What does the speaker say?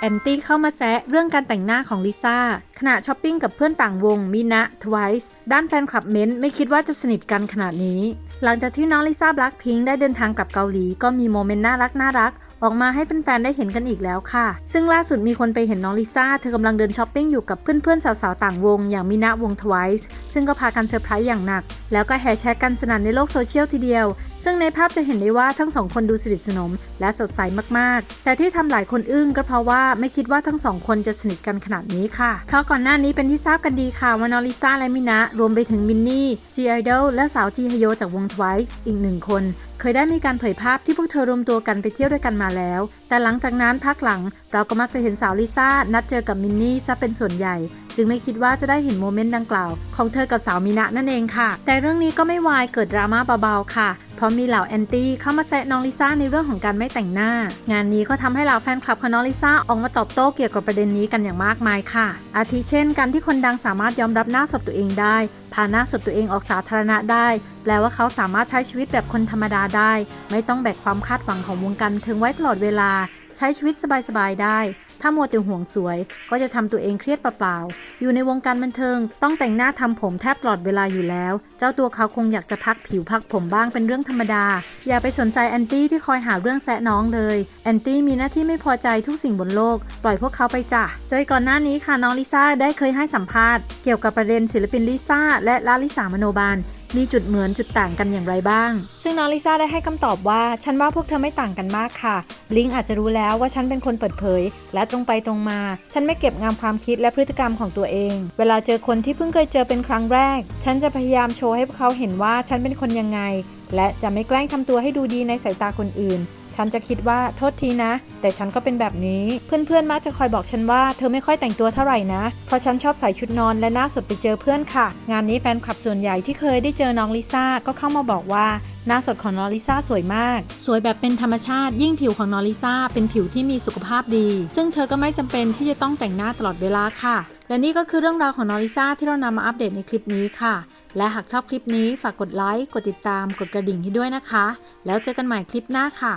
แอนตี้เข้ามาแซะเรื่องการแต่งหน้าของลิซ่าขณะช้อปปิ้งกับเพื่อนต่างวงมินะทวายส์ด้านแฟนคลับเม้นต์ไม่คิดว่าจะสนิทกันขนาดนี้ หลังจากที่น้องลิซ่าบล็คพิงค์ได้เดินทางกลับเกาหลี ก็มีโมเมนต์น่ารักน่ารักออกมาให้แฟนๆได้เห็นกันอีกแล้วค่ะ ซึ่งล่าสุดมีคนไปเห็นน้องลิซ่า เธอกำลังเดินช้อปปิ้งอยู่กับเพื่อนๆ สาวๆ ต่างวง อย่างมินะวงทวายส์ซึ่งก็พากันเซอร์ไพรส์อย่างหนัก แล้วก็แฮชแท็กกันสนั่นในโลกโซเชียลทีเดียว ซึ่งในภาพจะเห็นได้ว่าทั้งสองคนดูสนิทสนม และสดใสมากๆ แต่ที่ทำหลายคนอึ้งก็เพราะว่าไม่คิดว่าทั้งสองคนจะสนิทกันขนาดนี้ค่ะ เพราะก่อนหน้านี้เป็นที่ทราบกันดีค่ะว่าน้องลิซ่าและมินะรวมไปถึงมินนี่จีไอดอลและสาวจีฮโยจากวง Twice อีกหนึ่งคน เคยได้มีการเผยภาพที่พวกเธอรวมตัวกันไปเที่ยวด้วยกันมาแล้ว แต่หลังจากนั้นพักหลัง เราก็มักจะเห็นสาวลิซ่านัดเจอกับมินนี่ซะเป็นส่วนใหญ่ จึงไม่คิดว่าจะได้เห็นโมเมนต์ดังกล่าว ของเธอกับสาวมินะนั่นเองค่ะ แต่เรื่องนี้ก็ไม่วายเกิดดราม่าเบาๆค่ะ เพราะมีเหล่าแอนตี้เข้ามาแซะน้องลิซ่าในเรื่องของการไม่แต่งหน้า งานนี้ก็ทำให้เหล่าแฟนคลับของน้องลิซ่าออกมาตอบโต้เกี่ยวกับประเด็นนี้กันอย่างมากมายค่ะ อาทิเช่นการที่คนดังสามารถยอมรับหน้าสดตัวเองได้พาหน้าสดตัวเองออกสาธารณะได้ แปลว่าเขาสามารถใช้ชีวิตแบบคนธรรมดาได้ ไม่ต้องแบกความคาดหวังของวงการบันเทิงไว้ตลอดเวลา ใช้ชีวิตสบายๆได้ ถ้ามัวแต่ห่วงสวย ก็จะทำตัวเองเครียดเปล่าๆ อยู่ในวงการบันเทิง ต้องแต่งหน้าทำผมแทบตลอดเวลาอยู่แล้ว เจ้าตัวเขาคงอยากจะพักผิวพักผมบ้างเป็นเรื่องธรรมดา อย่าไปสนใจแอนตี้ที่คอยหาเรื่องแซะน้องเลย แอนตี้มีหน้าที่ไม่พอใจทุกสิ่งบนโลก ปล่อยพวกเขาไปจ้ะ โดยก่อนหน้านี้ค่ะน้องลิซ่าได้เคยให้สัมภาษณ์ เกี่ยวกับประเด็นศิลปินลิซ่าและลาลิสามโนบาลมีจุดเหมือนจุดต่างกันอย่างไรบ้าง ซึ่งน้องลิซ่าได้ให้คำตอบว่า ฉันว่าพวกเธอไม่ต่างกันมากค่ะบลิงอาจจะรู้แล้วว่าฉันเป็นคนเปิดเผย และตรงไปตรงมา ฉันไม่เก็บงามความคิดและพฤติกรรมของตัวเอง เวลาเจอคนที่เพิ่งเคยเจอเป็นครั้งแรก ฉันจะพยายามโชว์ให้พวกเขาเห็นว่าฉันเป็นคนยังไง และจะไม่แกล้งทำตัวให้ดูดีในสายตาคนอื่น ฉันจะคิดว่าโทษทีนะ แต่ฉันก็เป็นแบบนี้ เพื่อนๆมักจะคอยบอกฉันว่าเธอไม่ค่อยแต่งตัวเท่าไหร่นะ เพราะฉันชอบใส่ชุดนอนและหน้าสดไปเจอเพื่อนค่ะ งานนี้แฟนคลับส่วนใหญ่ที่เคยได้เจอน้องลิซ่าก็เข้ามาบอกว่าหน้าสดของน้องลิซ่าสวยมาก สวยแบบเป็นธรรมชาติ ยิ่งผิวของน้องลิซ่าเป็นผิวที่มีสุขภาพดี ซึ่งเธอก็ไม่จำเป็นที่จะต้องแต่งหน้าตลอดเวลาค่ะ และนี่ก็คือเรื่องราวของน้องลิซ่าที่เรานำมาอัปเดตในคลิปนี้ค่ะ และหากชอบคลิปนี้ฝากกดไลค์ กดติดตาม กดกระดิ่งให้ด้วยนะคะ แล้วเจอกันใหม่คลิปหน้าค่ะ